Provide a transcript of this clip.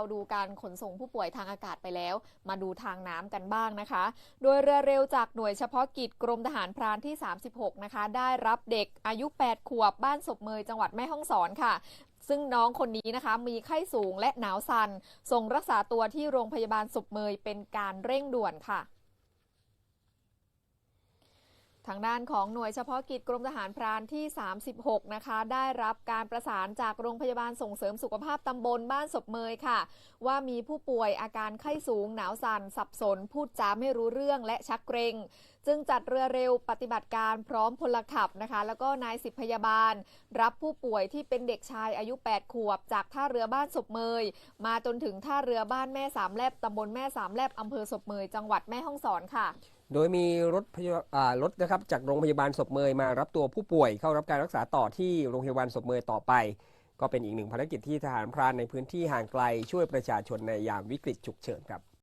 เราดูการขนส่งผู้ป่วยทางอากาศไปแล้ว มาดูทางน้ำกันบ้างนะคะ โดยเรือเร็วจากหน่วยเฉพาะกิจกรมทหารพรานที่ 36 นะคะ ได้รับเด็กอายุ 8 ขวบบ้านศพเมยจังหวัดแม่ฮ่องสอนค่ะซึ่งน้องคนนี้นะคะมีไข้สูงและหนาวสัน่นส่งรักษาตัวที่โรงพยาบาลศพเมยเป็นการเร่งด่วนค่ะ ทางด้านของหน่วยเฉพาะกิจกรมทหารพรานที่ 36 นะคะ ได้รับการประสานจากโรงพยาบาลส่งเสริมสุขภาพตำบลบ้านศพเมยค่ะ ว่ามีผู้ป่วยอาการไข้สูงหนาวสัน่นสับสน พูดจาไม่รู้เรื่องและชักเกรง จึงจัดเรือเร็วปฏิบัติการพร้อมพลขับนะคะ แล้วก็นายสิบพยาบาล รับผู้ป่วยที่เป็นเด็กชายอายุ 8 ขวบ จากท่าเรือบ้านศพเมย มาจนถึงท่าเรือบ้านแม่สามแลบตำบลแม่สามแลบอำเภอศพเมยจังหวัดแม่ฮ่องสอนค่ะ โดยมีรถพยารถนะครับจากโรงพยาบาลศพเมยมารับตัวผู้ป่วยเข้ารับการรักษาต่อที่โรงพยาบาลศพเมยต่อไป ก็เป็นอีกหนึ่งภารกิจที่ทหารพรานในพื้นที่ห่างไกลช่วยประชาชนในยามวิกฤตฉุกเฉินครับ